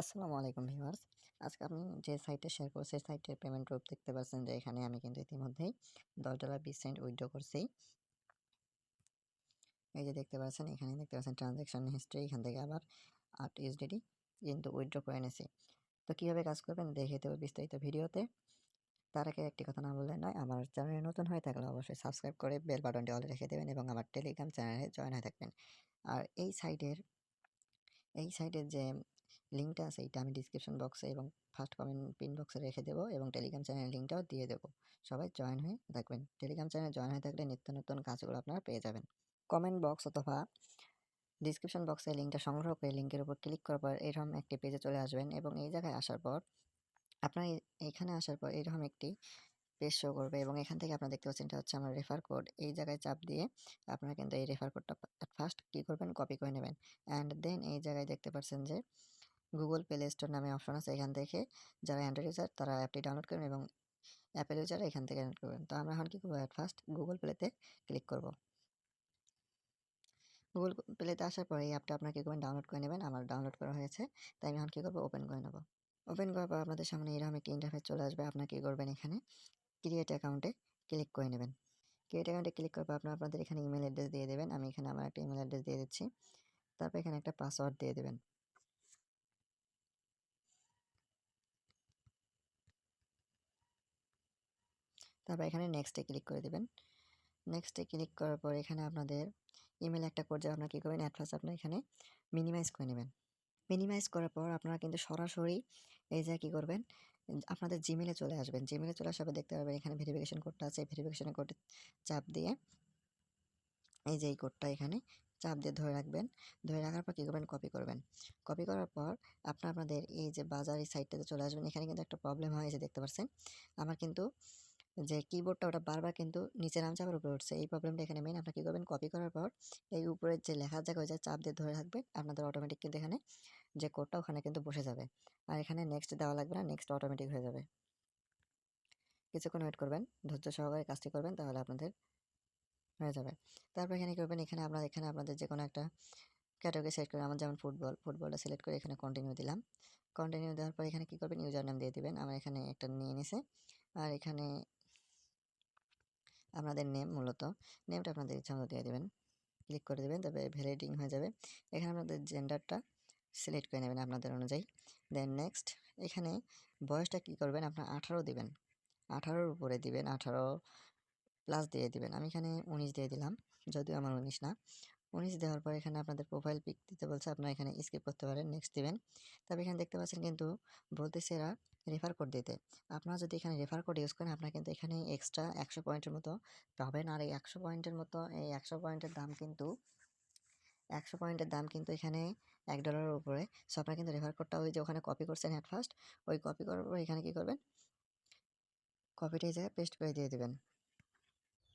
আসসালামু আলাইকুম ভিউয়ার্স। আজকে আমি যে সাইটে শেয়ার করছি সেই সাইটের পেমেন্ট রূপ দেখতে পাচ্ছেন যে, এখানে আমি কিন্তু ইতিমধ্যেই দশ ডলার বিশ সেন্ট উইথড্র করছি। এই যে দেখতে পাচ্ছেন, এখানে দেখতে পাচ্ছেন ট্রানজ্যাকশন হিস্ট্রি এখান থেকে আবার আট ইউএসডিটি কিন্তু উইথড্র করে এনেছি। তো কীভাবে কাজ করবেন দেখে দেবো বিস্তারিত ভিডিওতে। তার আগে একটি কথা না বললে নয়, আমার চ্যানেলে নতুন হয়ে থাকলে অবশ্যই সাবস্ক্রাইব করে বেল বাটনটি অলে রেখে দেবেন এবং আমার টেলিগ্রাম চ্যানেলে জয়েন হয়ে থাকবেন। আর এই সাইটের এই সাইটের যে লিঙ্কটা আছে, এইটা আমি ডিসক্রিপশন বক্সে এবং ফার্স্ট কমেন্ট পিন বক্সে রেখে দেবো এবং টেলিগ্রাম চ্যানেলের লিঙ্কটাও দিয়ে দেবো। সবাই জয়েন হয়ে থাকবেন। টেলিগ্রাম চ্যানেলে জয়েন হয়ে থাকলে নিত্য নতুন কাজগুলো আপনারা পেয়ে যাবেন। কমেন্ট বক্স অথবা ডিসক্রিপশন বক্সে লিঙ্কটা সংগ্রহ করে লিঙ্কের উপর ক্লিক করার পর এরকম একটি পেজে চলে আসবেন এবং এই জায়গায় আসার পর আপনার এখানে আসার পর এরকম একটি পেজ শো করবে এবং এখান থেকে আপনারা দেখতে পাচ্ছেন এটা হচ্ছে আমার রেফার কোড এই জায়গায় চাপ দিয়ে আপনারা কিন্তু এই রেফার কোডটা ফার্স্ট কী করবেন? কপি করে নেবেন। অ্যান্ড দেন এই জায়গায় দেখতে পাচ্ছেন যে গুগল প্লে স্টোর নামে অপশন আছে এখান থেকে। যারা অ্যান্ড্রয়েড ইউজার তারা অ্যাপটি ডাউনলোড করবেন এবং অ্যাপেল ইউজার এখান থেকে ডাউনলোড করবেন তো আমরা এখন কী করব অ্যাট ফার্স্ট গুগল প্লেতে ক্লিক করব। গুগল প্লেতে আসার পরে এই অ্যাপটা আপনার কী করবেন ডাউনলোড করে নেবেন। আমার ডাউনলোড করা হয়েছে, তাই আমি এখন কী করব? ওপেন করে নেব। ওপেন করার পর আপনাদের সামনে এরকম একটি ইন্টারফেস চলে আসবে। আপনার কী করবেন এখানে? ক্রিয়েট অ্যাকাউন্টে ক্লিক করে নেবেন। ক্রিয়েট অ্যাকাউন্টে ক্লিক করার পর আপনার আপনাদের এখানে ইমেল অ্যাড্রেস দিয়ে দেবেন। আমি এখানে আমার একটা ইমেল অ্যাড্রেস দিয়ে দিচ্ছি। তারপর এখানে একটা পাসওয়ার্ড দিয়ে দেবেন। তারপর এখানে নেক্সটে ক্লিক করে দেবেন। নেক্সটে ক্লিক করার পর এখানে আপনাদের ইমেল একটা কোড যাবে আপনারা কী করবেন? ফার্স্ট আপনার এখানে মিনিমাইজ করে নেবেন। মিনিমাইজ করার পর আপনারা কিন্তু সরাসরি এই যে কী করবেন? আপনাদের জিমেলে চলে আসবেন। জিমেলে চলে আসার দেখতে পাবেন এখানে ভেরিফিকেশন কোডটা আছে। ভেরিফিকেশন কোডে চাপ দিয়ে এই যে এই কোডটা এখানে চাপ দিয়ে ধরে রাখবেন। ধরে রাখার পর কী করবেন? কপি করবেন। কপি করার পর আপনার আপনাদের এই যে বাজার এই সাইডটাতে চলে আসবেন। এখানে কিন্তু একটা প্রবলেম হয় যে দেখতে পাচ্ছেন। আমার কিন্তু যে কিবোর্ডটা ওটা বারবার কিন্তু নিচে নামছে, আবার উপরে উঠছে। এই প্রবলেমটা এখানে মেন আপনার কী করবেন? কপি করার পর এই উপরের যে লেখার জায়গা, ওই চাপ দিয়ে ধরে রাখবেন। আপনাদের অটোমেটিক কিন্তু এখানে যে কোডটা ওখানে কিন্তু বসে যাবে। আর এখানে নেক্সট দেওয়া লাগবে না নেক্সট অটোমেটিক হয়ে যাবে। কিছুক্ষণ ওয়েট করবেন, ধৈর্য সহকারে কাজটি করবেন, তাহলে আপনাদের হয়ে যাবে। তারপর এখানে কী করবেন? এখানে আপনার এখানে আপনাদের যে কোনো একটা ক্যাটাগরি সিলেক্ট করে আমার যেমন ফুটবল ফুটবলটা সিলেক্ট করে এখানে কন্টিনিউ দিলাম। কন্টিনিউ দেওয়ার পর এখানে কী করবেন? ইউজার নাম দিয়ে দিবেন। আমার এখানে একটা নিয়ে নিছে। আর এখানে আপনাদের নেম মূলত। নেমটা আপনাদের ইচ্ছা মতো দিয়ে দেবেন। ক্লিক করে দেবেন তবে ভ্যালিডিং হয়ে যাবে। এখানে আপনাদের জেন্ডারটা সিলেক্ট করে নেবেন আপনাদের অনুযায়ী। দেন নেক্সট এখানে বয়সটা কি করবেন? আপনার আঠারো দিবেন। আঠারোর উপরে দিবেন, আঠারো প্লাস দিয়ে দিবেন। আমি এখানে উনিশ দিয়ে দিলাম, যদিও আমার উনিশ না। উনিশ দেওয়ার পর এখানে আপনাদের প্রোফাইল পিক দিতে বলছে, আপনারা এখানে স্কিপ করতে পারেন নেক্সট দিবেন। তবে এখানে দেখতে পাচ্ছেন কিন্তু বলতেছে এরা রেফার কোড দিতে। আপনারা যদি এখানে রেফার কোড ইউজ করেন, আপনারা কিন্তু এখানে এক্সট্রা একশো পয়েন্টের মতো পাবেন। আর এই একশো পয়েন্টের মতো, এই একশো পয়েন্টের দাম কিন্তু, একশো পয়েন্টের দাম কিন্তু এখানে এক ডলারের উপরে। সো আপনারা কিন্তু রেফার কোডটা ওই যে ওখানে কপি করছেন অ্যাট ফার্স্ট ওই কপি করার পর এখানে কী করবেন? কপিটা জায়গায় পেস্ট করে দিয়ে দেবেন।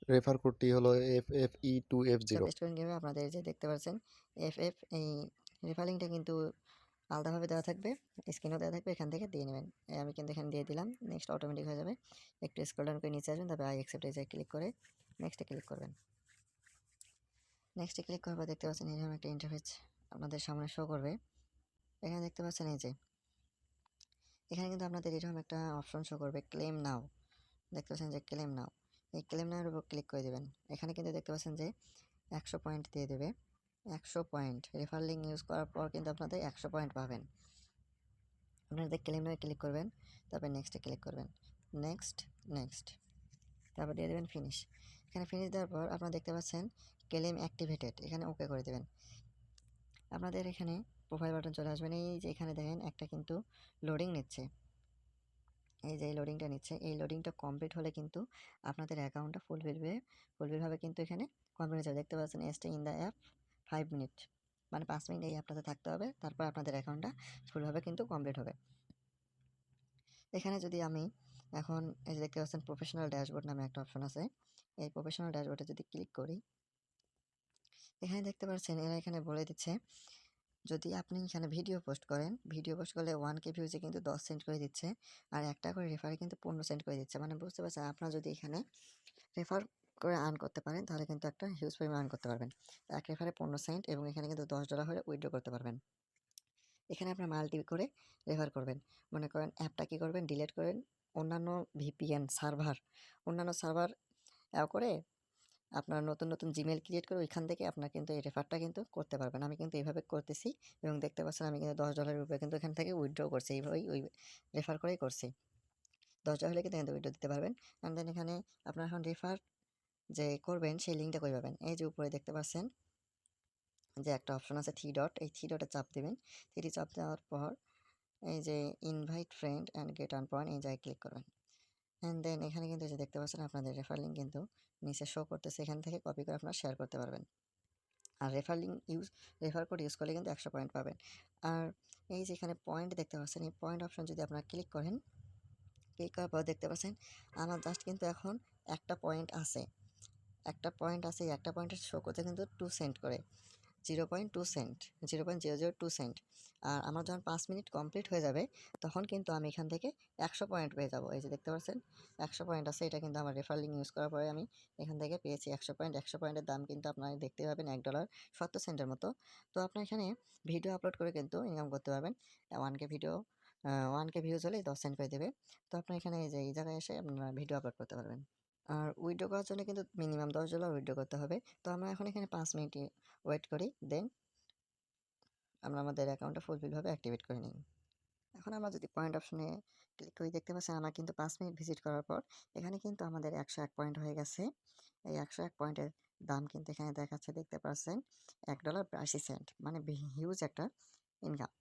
রেফার কোডটি হলো F F E two F zero করে কীভাবে আপনাদের যে দেখতে পাচ্ছেন এফ এফ এই রেফারিংটা কিন্তু আলাদাভাবে দেওয়া থাকবে স্ক্রিনও দেওয়া থাকবে এখান থেকে দিয়ে নেবেন। আমি কিন্তু এখানে দিয়ে দিলাম নেক্সট অটোমেটিক হয়ে যাবে। একটু স্ক্রল ডাউন করে নিচে আসবেন তারপরে আই অ্যাকসেপ্ট এই ক্লিক করে নেক্সটে ক্লিক করবেন। নেক্সটে ক্লিক করার পর দেখতে পাচ্ছেন এরকম একটা ইন্টারফেস আপনাদের সামনে শো করবে। এখানে দেখতে পাচ্ছেন এই যে এখানে কিন্তু আপনাদের এরকম একটা অপশন শো করবে ক্লেম নাও দেখতে পাচ্ছেন যে ক্লেম নাও এই ক্লেম নাওয়ের উপর ক্লিক করে দেবেন। এখানে কিন্তু দেখতে পাচ্ছেন যে একশো পয়েন্ট দিয়ে দেবে। একশো পয়েন্ট রেফার লিঙ্ক ইউজ করার পর কিন্তু আপনাদের একশো পয়েন্ট পাবেন। আপনাদের ক্লেম নামে ক্লিক করবেন, তারপর নেক্সটে ক্লিক করবেন। নেক্সট নেক্সট তারপর দিয়ে দেবেন ফিনিশ এখানে ফিনিশ দেওয়ার পর আপনারা দেখতে পাচ্ছেন ক্লেম অ্যাক্টিভেটেড এখানে ওকে করে দেবেন। আপনাদের এখানে প্রোফাইল বাটন চলে আসবেন এই যে এখানে দেখেন, একটা কিন্তু লোডিং নিচ্ছে। এই যে এই লোডিংটা নিচ্ছে, এই লোডিংটা কমপ্লিট হলে কিন্তু আপনাদের অ্যাকাউন্টটা ফুলফিলবে ফুলফিলভাবে কিন্তু এখানে কমপ্লিট হয়ে যাবে দেখতে পাচ্ছেন stay in the app five minute মানে পাঁচ মিনিট এই অ্যাপটাতে থাকতে হবে, তারপর আপনাদের অ্যাকাউন্টটা ফুলভাবে কিন্তু কমপ্লিট হবে। এখানে যদি আমি এখন এই যে দেখতে পাচ্ছেন প্রফেশনাল ড্যাশবোর্ড নামে একটা অপশন আছে। এই প্রফেশনাল ড্যাশবোর্ডে যদি ক্লিক করি, এখানে দেখতে পাচ্ছেন, এরা এখানে বলে দিচ্ছে যদি আপনি এখানে ভিডিও পোস্ট করেন ভিডিও পোস্ট করলে ওয়ান কে ভিউজে কিন্তু দশ সেন্ট করে দিচ্ছে। আর একটা করে রেফারে কিন্তু পনেরো সেন্ট করে দিচ্ছে। মানে বুঝতে পারছেন, আপনারা যদি এখানে রেফার করে আর্ন করতে পারেন, তাহলে কিন্তু একটা হিউজ পরিমাণ আর্ন করতে পারবেন। এক রেফারে পনেরো সেন্ট এবং এখানে কিন্তু দশ ডলার হলে উইড্রো করতে পারবেন। এখানে আপনার মাল্টি করে রেফার করবেন। মনে করেন অ্যাপটা কী করবেন? ডিলিট করবেন অন্যান্য ভিপিএন সার্ভার অন্যান্য সার্ভার করে আপনার নতুন নতুন জিমেল ক্রিয়েট করে ওইখান থেকে আপনার কিন্তু এই রেফারটা কিন্তু করতে পারবেন। আমি কিন্তু এইভাবে করতেছি এবং দেখতে পাচ্ছেন আমি কিন্তু দশ ডলারের উপরে কিন্তু এখান থেকে উইথড্র করছি। এইভাবেই ওই রেফার করেই করছি। দশ ডলার হলে কিন্তু উইথড্র দিতে পারবেন। অ্যান্ড দেন এখানে আপনার এখন রেফার যে করবেন সেই লিঙ্কটা কই পাবেন? এই যে উপরে দেখতে পাচ্ছেন যে একটা অপশন আছে থ্রি ডট এই থ্রি ডটে চাপ দেবেন। থ্রি চাপ দেওয়ার পর এই যে invite friend and get on point এই জায়গায় ক্লিক করবেন। অ্যান্ড দেন এখানে কিন্তু যে দেখতে পাচ্ছেন আপনাদের রেফার লিঙ্ক কিন্তু নিচে শো করতেছে, এখান থেকে কপি করে আপনারা শেয়ার করতে পারবেন। আর refer link use refer code use করলে কিন্তু একশো পয়েন্ট পাবেন। আর এই যে এখানে পয়েন্ট দেখতে পাচ্ছেন, এই পয়েন্ট অপশন যদি আপনারা ক্লিক করেন ক্লিক করার পর দেখতে পাচ্ছেন আমার জাস্ট কিন্তু এখন একটা পয়েন্ট আছে। একটা পয়েন্ট আছে একটা পয়েন্টের শো করতে কিন্তু টু সেন্ট করে। Zero point two cent zero point zero zero two cent আর আমার যখন পাঁচ মিনিট কমপ্লিট হয়ে যাবে, তখন কিন্তু আমি এখান থেকে একশো পয়েন্ট পেয়ে যাব। এই যে দেখতে পাচ্ছেন, একশো পয়েন্ট আছে, এটা কিন্তু আমার রেফার লিঙ্ক ইউজ করার পরে আমি এখান থেকে পেয়েছি একশো পয়েন্ট একশো পয়েন্টের দাম কিন্তু আপনারা দেখতে পাবেন এক ডলার সত্তর সেন্টের মতো। তো আপনার এখানে ভিডিও আপলোড করে কিন্তু ইনকাম করতে পারবেন। One K video one K views হলে দশ সেন্ট করে দেবে তো আপনার এখানে এই যে, এই জায়গায় এসে আপনারা ভিডিও আপলোড করতে পারবেন। আর উইড্রো করার জন্য কিন্তু মিনিমাম দশ ডলার উইড্রো করতে হবে। তো আমরা এখন এখানে পাঁচ মিনিট ওয়েট করি দেন আমরা আমাদের অ্যাকাউন্টটা ফুলফিলভাবে অ্যাক্টিভেট করে নিই। এখন আমরা যদি পয়েন্ট অপশনে ক্লিক করি, দেখতে পাচ্ছি আমরা কিন্তু পাঁচ মিনিট ভিজিট করার পর এখানে কিন্তু আমাদের একশো এক পয়েন্ট হয়ে গেছে। এই একশো এক পয়েন্টের দাম কিন্তু এখানে দেখাচ্ছে, দেখতে পাচ্ছেন। এক ডলার বিরাশি সেন্ট মানে হিউজ একটা ইনকাম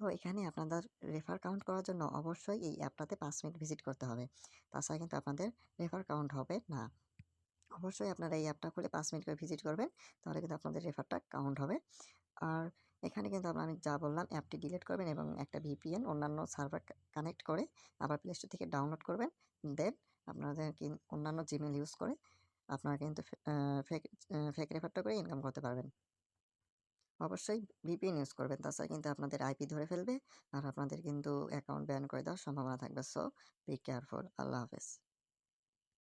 তো এখানে আপনাদের রেফার কাউন্ট করার জন্য অবশ্যই এই অ্যাপটাতে পাঁচ মিনিট ভিজিট করতে হবে। তাছাড়া কিন্তু আপনাদের রেফার কাউন্ট হবে না। অবশ্যই আপনারা এই অ্যাপটা খুলে পাঁচ মিনিট করে ভিজিট করবেন, তাহলে কিন্তু আপনাদের রেফারটা কাউন্ট হবে। আর এখানে কিন্তু আমি যা বললাম অ্যাপটি ডিলিট করবেন এবং একটা ভিপিএন অন্যান্য সার্ভার কানেক্ট করে আবার প্লে স্টোর থেকে ডাউনলোড করবেন। দেন আপনাদের অন্যান্য জিমেল ইউজ করে আপনারা কিন্তু ফেক ফেক রেফারটা করে ইনকাম করতে পারবেন। অবশ্যই ভিপিএন ইউজ করবেন। তাছাড়া কিন্তু আপনাদের আইপি ধরে ফেলবে। আর আপনাদের কিন্তু অ্যাকাউন্ট ব্যান করে দেওয়ার সম্ভাবনা থাকবে। সো বি কেয়ারফুল আল্লাহ হাফেজ।